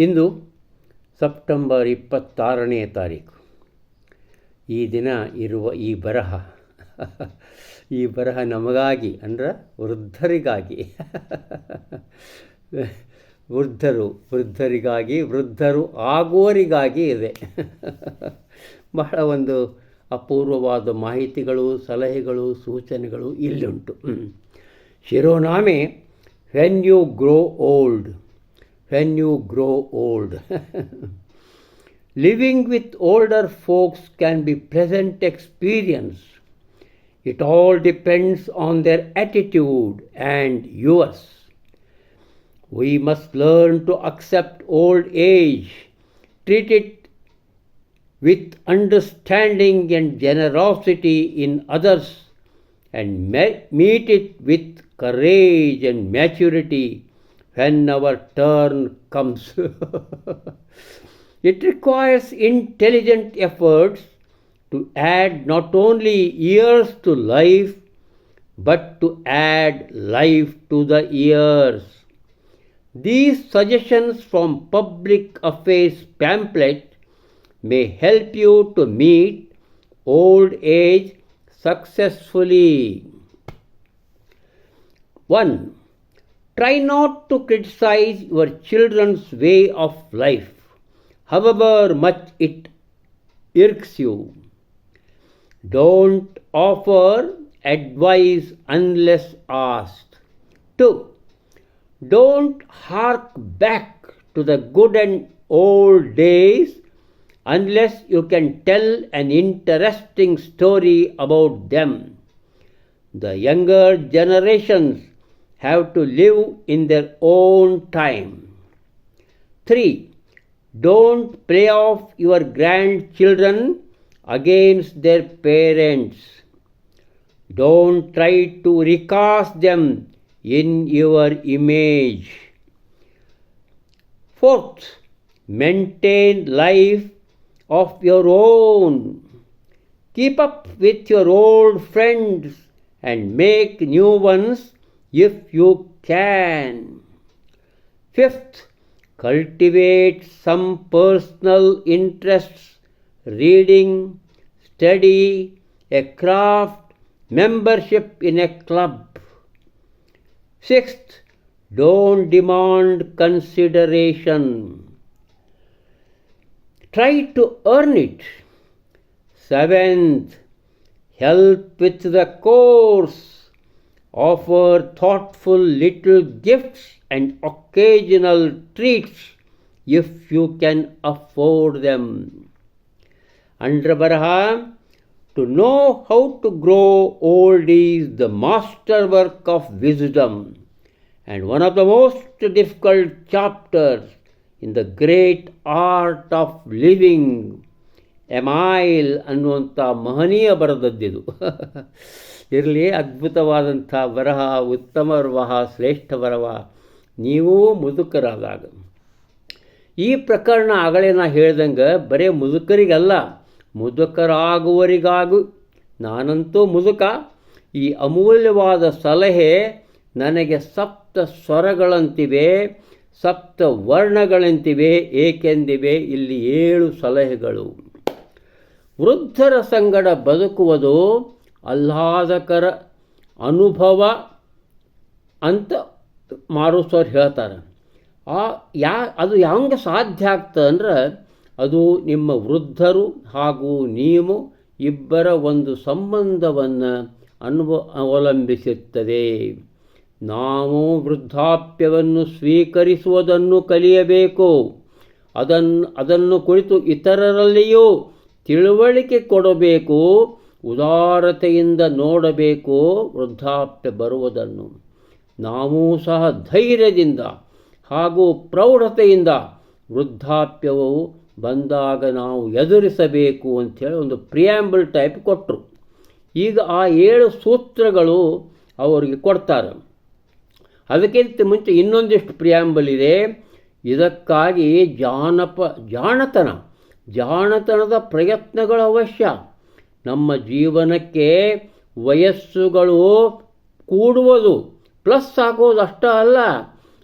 ಇಂದು September ಇಪ್ಪತ್ತಾರನೇ ತಾರೀಕು. ಈ ದಿನ ಇರುವ ಈ ಬರಹ ಈ ಬರಹ ನಮಗಾಗಿ ಅಂದ್ರೆ ವೃದ್ಧರಿಗಾಗಿ. ವೃದ್ಧರು ವೃದ್ಧರಿಗಾಗಿ, ವೃದ್ಧರು ಆಗುವರಿಗಾಗಿ ಇದೆ. ಬಹಳ ಒಂದು ಅಪೂರ್ವವಾದ ಮಾಹಿತಿಗಳು, ಸಲಹೆಗಳು, ಸೂಚನೆಗಳು ಇಲ್ಲುಂಟು. ಶಿರೋನಾಮೆ when you grow old when you grow old. Living with older folks can be pleasant experience. It all depends on their attitude and yours. We must learn to accept old age, treat it with understanding and generosity in others, and meet it with courage and maturity when our turn comes. it requires intelligent efforts to add not only years to life, but to add life to the years. These suggestions from Public Affairs pamphlet may help you to meet old age successfully. 1. Try not to criticize your children's way of life, however much it irks you. Don't offer advice unless asked. 2. Don't hark back to the good and old days unless you can tell an interesting story about them. The younger generations have to live in their own time. 3. Don't play off your grandchildren against their parents. Don't try to recast them in your image. Fourth, maintain life of your own. Keep up with your old friends and make new ones if you can. Fifth, cultivate some personal interests, reading, study, a craft, membership in a club. Sixth, don't demand consideration. Try to earn it. Seventh, help with the course. Offer thoughtful little gifts and occasional treats if you can afford them. Under Baraha, to know how to grow old is the masterwork of wisdom and one of the most difficult chapters in the great art of living. ಎಮಾಯಿಲ್ ಅನ್ನುವಂಥ ಮಹನೀಯ ಬರದದ್ದಿದು. ಇರಲಿ, ಅದ್ಭುತವಾದಂಥ ಬರಹ ಉತ್ತಮ ವರಹ, ಶ್ರೇಷ್ಠ ಬರಹ ನೀವೂ ಮುದುಕರಾದಾಗ. ಈ ಪ್ರಕರಣ ಆಗಲೇ ನಾ ಹೇಳ್ದಂಗೆ ಬರೀ ಮುದುಕರಿಗಲ್ಲ, ಮುದುಕರಾಗುವರಿಗಾಗು. ನಾನಂತೂ ಮುದುಕ. ಈ ಅಮೂಲ್ಯವಾದ ಸಲಹೆ ನನಗೆ ಸಪ್ತ ಸ್ವರಗಳಂತಿವೆ, ಸಪ್ತ ವರ್ಣಗಳಂತಿವೆ, ಏಕೆಂದಿವೆ ಇಲ್ಲಿ ಏಳು ಸಲಹೆಗಳು. ವೃದ್ಧರ ಸಂಗಡ ಬದುಕುವುದು ಆಹ್ಲಾದಕರ ಅನುಭವ ಅಂತ ಮಾರುಸೋರು ಹೇಳ್ತಾರೆ. ಆ ಯಾ, ಅದು ಹೆಂಗೆ ಸಾಧ್ಯ ಆಗ್ತದೆ ಅಂದ್ರೆ ಅದು ನಿಮ್ಮ ವೃದ್ಧರು ಹಾಗೂ ನೀವು ಇಬ್ಬರ ಒಂದು ಸಂಬಂಧವನ್ನು ಅನುಭ ಅವಲಂಬಿಸುತ್ತದೆ ನಾವು ವೃದ್ಧಾಪ್ಯವನ್ನು ಸ್ವೀಕರಿಸುವುದನ್ನು ಕಲಿಯಬೇಕು. ಅದನ್ನು ಅದನ್ನು ಕುರಿತು ಇತರರಲ್ಲಿಯೂ ತಿಳುವಳಿಕೆ ಕೊಡಬೇಕು, ಉದಾರತೆಯಿಂದ ನೋಡಬೇಕು, ವೃದ್ಧಾಪ್ಯ ಬರುವುದನ್ನು. ನಾವೂ ಸಹ ಧೈರ್ಯದಿಂದ ಹಾಗೂ ಪ್ರೌಢತೆಯಿಂದ ವೃದ್ಧಾಪ್ಯವು ಬಂದಾಗ ನಾವು ಎದುರಿಸಬೇಕು ಅಂಥೇಳಿ ಒಂದು ಪ್ರಿಯಾಂಬಲ್ ಟೈಪ್ ಕೊಟ್ಟರು ಈಗ ಆ ಏಳು ಸೂತ್ರಗಳು ಅವರಿಗೆ ಕೊಡ್ತಾರೆ. ಅದಕ್ಕಿಂತ ಮುಂಚೆ ಇನ್ನೊಂದಿಷ್ಟು ಪ್ರಿಯಾಂಬಲ್ ಇದೆ. ಇದಕ್ಕಾಗಿ ಜಾನಪ ಜಾಣತನ. ಜಾಣತನದ ಪ್ರಯತ್ನಗಳು ಅವಶ್ಯ. ನಮ್ಮ ಜೀವನಕ್ಕೆ ವಯಸ್ಸುಗಳು ಕೂಡುವುದು ಪ್ಲಸ್ ಆಗೋದು ಅಷ್ಟೇ ಅಲ್ಲ,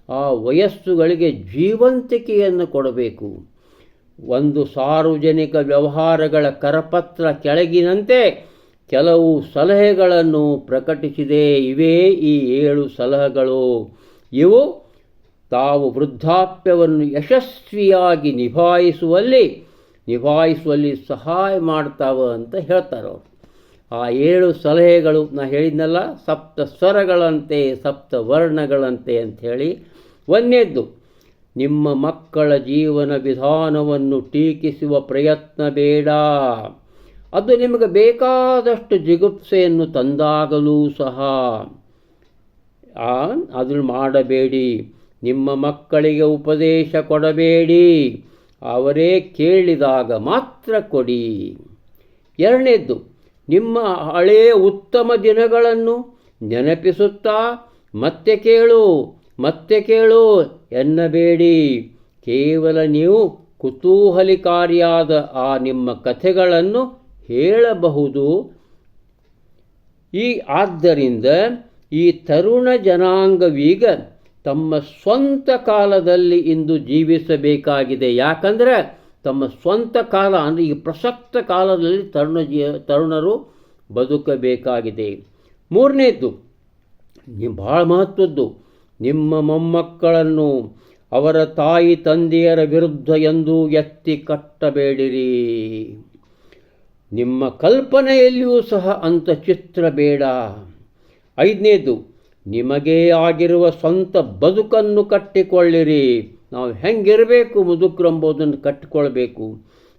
ಆ ವಯಸ್ಸುಗಳಿಗೆ ಜೀವಂತಿಕೆಯನ್ನು ಕೊಡಬೇಕು. ಒಂದು ಸಾರ್ವಜನಿಕ ವ್ಯವಹಾರಗಳ ಕರಪತ್ರ ಕೆಳಗಿನಂತೆ ಕೆಲವು ಸಲಹೆಗಳನ್ನು ಪ್ರಕಟಿಸಿದೆ ಇವೇ ಈ ಏಳು ಸಲಹೆಗಳು. ಇವು ತಾವು ವೃದ್ಧಾಪ್ಯವನ್ನು ಯಶಸ್ವಿಯಾಗಿ ನಿಭಾಯಿಸುವಲ್ಲಿ ನಿಭಾಯಿಸುವಲ್ಲಿ ಸಹಾಯ ಮಾಡ್ತಾವ ಅಂತ ಹೇಳ್ತಾರೆ ಅವರು. ಆ ಏಳು ಸಲಹೆಗಳು ನಾ ಹೇಳಿದ್ನಲ್ಲ, ಸಪ್ತ ಸ್ವರಗಳಂತೆ, ಸಪ್ತ ವರ್ಣಗಳಂತೆ ಅಂಥೇಳಿ ಒಂದೇದ್ದು, ನಿಮ್ಮ ಮಕ್ಕಳ ಜೀವನ ವಿಧಾನವನ್ನು ಟೀಕಿಸುವ ಪ್ರಯತ್ನ ಬೇಡ. ಅದು ನಿಮಗೆ ಬೇಕಾದಷ್ಟು ಜಿಗುಪ್ಸೆಯನ್ನು ತಂದಾಗಲೂ ಸಹ. ಅದನ್ನು ಮಾಡಬೇಡಿ. ನಿಮ್ಮ ಮಕ್ಕಳಿಗೆ ಉಪದೇಶ ಕೊಡಬೇಡಿ. ಅವರೇ ಕೇಳಿದಾಗ ಮಾತ್ರ ಕೊಡಿ. ಎರಡನೇದ್ದು, ನಿಮ್ಮ ಹಳೆಯ ಉತ್ತಮ ದಿನಗಳನ್ನು ನೆನಪಿಸುತ್ತಾ ಮತ್ತೆ ಕೇಳು ಮತ್ತೆ ಕೇಳು ಎನ್ನಬೇಡಿ. ಕೇವಲ ನೀವು ಕುತೂಹಲಿಕಾರಿಯಾದ ಆ ನಿಮ್ಮ ಕಥೆಗಳನ್ನು ಹೇಳಬಹುದು. ಈ ಆದ್ದರಿಂದ ಈ ತರುಣ ಜನಾಂಗವೀಗ ತಮ್ಮ ಸ್ವಂತ ಕಾಲದಲ್ಲಿ ಇಂದು ಜೀವಿಸಬೇಕಾಗಿದೆ. ಯಾಕಂದರೆ ತಮ್ಮ ಸ್ವಂತ ಕಾಲ, ಅಂದರೆ ಈ ಪ್ರಸಕ್ತ ಕಾಲದಲ್ಲಿ ತರುಣ ಜೀ, ತರುಣರು ಬದುಕಬೇಕಾಗಿದೆ. ಮೂರನೇದ್ದು ಭಾಳ ಮಹತ್ವದ್ದು, ನಿಮ್ಮ ಮೊಮ್ಮಕ್ಕಳನ್ನು ಅವರ ತಾಯಿ ತಂದೆಯರ ವಿರುದ್ಧ ಎಂದು ಎತ್ತಿ ಕಟ್ಟಬೇಡಿರಿ. ನಿಮ್ಮ ಕಲ್ಪನೆಯಲ್ಲಿಯೂ ಸಹ ಅಂಥ ಚಿತ್ರ ಬೇಡ. ಐದನೇದು ನಿಮಗೇ ಆಗಿರುವ ಸ್ವಂತ ಬದುಕನ್ನು ಕಟ್ಟಿಕೊಳ್ಳಿರಿ. ನಾವು ಹೆಂಗಿರಬೇಕು ಮುದುಕರಂಬೋದನ್ನು ಕಟ್ಟಿಕೊಳ್ಬೇಕು.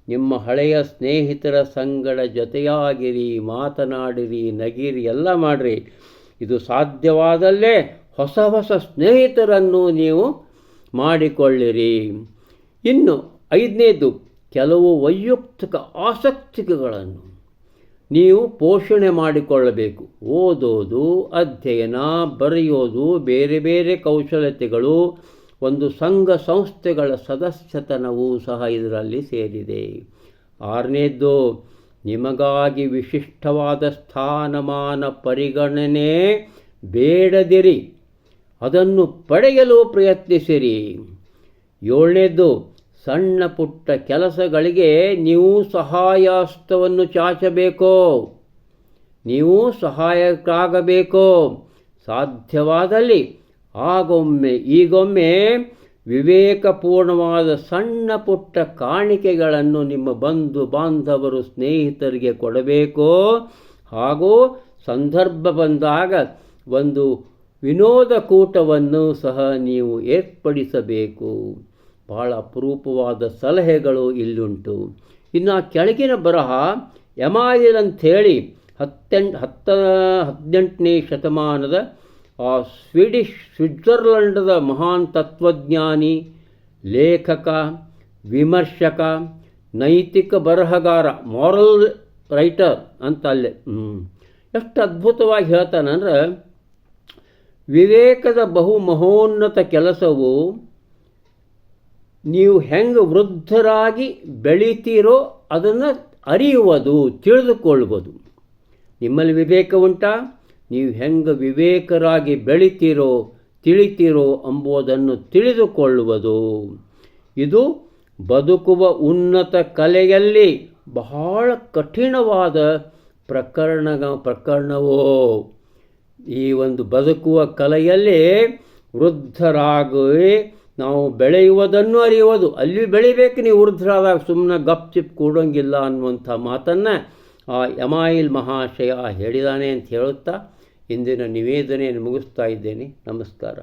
ನಿಮ್ಮ ಹಳೆಯ ಸ್ನೇಹಿತರ ಸಂಗಡ ಜೊತೆಯಾಗಿರಿ, ಮಾತನಾಡಿರಿ, ನಗಿರಿ, ಎಲ್ಲ ಮಾಡಿರಿ. ಇದು ಸಾಧ್ಯವಾದಲ್ಲೇ ಹೊಸ ಹೊಸ ಸ್ನೇಹಿತರನ್ನು ನೀವು ಮಾಡಿಕೊಳ್ಳಿರಿ. ಇನ್ನು ಐದನೇದು, ಕೆಲವು ವೈಯಕ್ತಿಕ ಆಸಕ್ತಿಗಳನ್ನು. ನೀವು ಪೋಷಣೆ ಮಾಡಿಕೊಳ್ಳಬೇಕು. ಓದೋದು, ಅಧ್ಯಯನ, ಬರೆಯೋದು, ಬೇರೆ ಬೇರೆ ಕೌಶಲತೆಗಳು, ಒಂದು ಸಂಘ ಸಂಸ್ಥೆಗಳ ಸದಸ್ಯತನವೂ ಸಹ ಇದರಲ್ಲಿ ಸೇರಿದೆ. ಆರನೇದ್ದು, ನಿಮಗಾಗಿ ವಿಶಿಷ್ಟವಾದ ಸ್ಥಾನಮಾನ ಪರಿಗಣನೆ ಬೇಡದಿರಿ. ಅದನ್ನು ಪಡೆಯಲು ಪ್ರಯತ್ನಿಸಿರಿ. ಏಳನೇದ್ದು ಸಣ್ಣ ಪುಟ್ಟ ಕೆಲಸಗಳಿಗೆ ನೀವು ಸಹಾಯಾಸ್ತವನ್ನು ಚಾಚಬೇಕೋ. ನೀವು ಸಹಾಯಕ್ಕಾಗಬೇಕೋ ಸಾಧ್ಯವಾದಲ್ಲಿ ಆಗೊಮ್ಮೆ, ಈಗೊಮ್ಮೆ ವಿವೇಕಪೂರ್ಣವಾದ ಸಣ್ಣ ಪುಟ್ಟ ಕಾಣಿಕೆಗಳನ್ನು ನಿಮ್ಮ ಬಂಧು ಬಾಂಧವರು ಸ್ನೇಹಿತರಿಗೆ ಕೊಡಬೇಕು. ಹಾಗೂ ಸಂದರ್ಭ ಬಂದಾಗ ಒಂದು ವಿನೋದ ಕೂಟವನ್ನು ಸಹ ನೀವು ಏರ್ಪಡಿಸಬೇಕು. ಬಹಳ ಅಪರೂಪವಾದ ಸಲಹೆಗಳು ಇಲ್ಲುಂಟು ಇನ್ನು ಕೆಳಗಿನ ಬರಹ ಯಮಾಯಿಲ್ ಅಂಥೇಳಿ ಹತ್ತೆಂಟು ಹತ್ತ, ಹದಿನೆಂಟನೇ ಶತಮಾನದ ಆ ಸ್ವೀಡಿಷ್, ಸ್ವಿಟ್ಜರ್ಲೆಂಡದ ಮಹಾನ್ ತತ್ವಜ್ಞಾನಿ, ಲೇಖಕ, ವಿಮರ್ಶಕ, ನೈತಿಕ ಬರಹಗಾರ, ಮಾರಲ್ ರೈಟರ್ ಅಂತ ಅಲ್ಲೇ. ಎಷ್ಟು ಅದ್ಭುತವಾಗಿ ಹೇಳ್ತಾನಂದ್ರೆ ವಿವೇಕದ ಬಹು ಮಹೋನ್ನತ ಕೆಲಸವು ನೀವು ಹೆಂಗೆ ವೃದ್ಧರಾಗಿ ಬೆಳೀತೀರೋ ಅದನ್ನು ಅರಿಯುವುದು ತಿಳಿದುಕೊಳ್ಳುವುದು ನಿಮ್ಮಲ್ಲಿ ವಿವೇಕ ಉಂಟಾ? ನೀವು ಹೆಂಗೆ ವಿವೇಕರಾಗಿ ಬೆಳಿತೀರೋ, ತಿಳಿತೀರೋ ಎಂಬುದನ್ನು ತಿಳಿದುಕೊಳ್ಳುವುದು. ಇದು ಬದುಕುವ ಉನ್ನತ ಕಲೆಯಲ್ಲಿ ಬಹಳ ಕಠಿಣವಾದ ಪ್ರಕರಣ, ಪ್ರಕರಣವೋ. ಈ ಒಂದು ಬದುಕುವ ಕಲೆಯಲ್ಲಿ ವೃದ್ಧರಾಗಿ ನಾವು ಬೆಳೆಯುವುದನ್ನು ಅರಿಯುವುದು. ಅಲ್ಲಿ ಬೆಳಿಬೇಕು, ನೀವು ವೃದ್ಧರಾದಾಗ ಸುಮ್ಮನೆ ಗಪ್ ಚಿಪ್ ಕೂಡೋಂಗಿಲ್ಲ ಅನ್ನುವಂಥ ಮಾತನ್ನು ಆ ಯಮಾಯಿಲ್ ಮಹಾಶಯ ಹೇಳಿದಾನೆ ಅಂತ ಹೇಳುತ್ತಾ ಇಂದಿನ ನಿವೇದನೆಯನ್ನು ಮುಗಿಸ್ತಾ ಇದ್ದೇನೆ. ನಮಸ್ಕಾರ.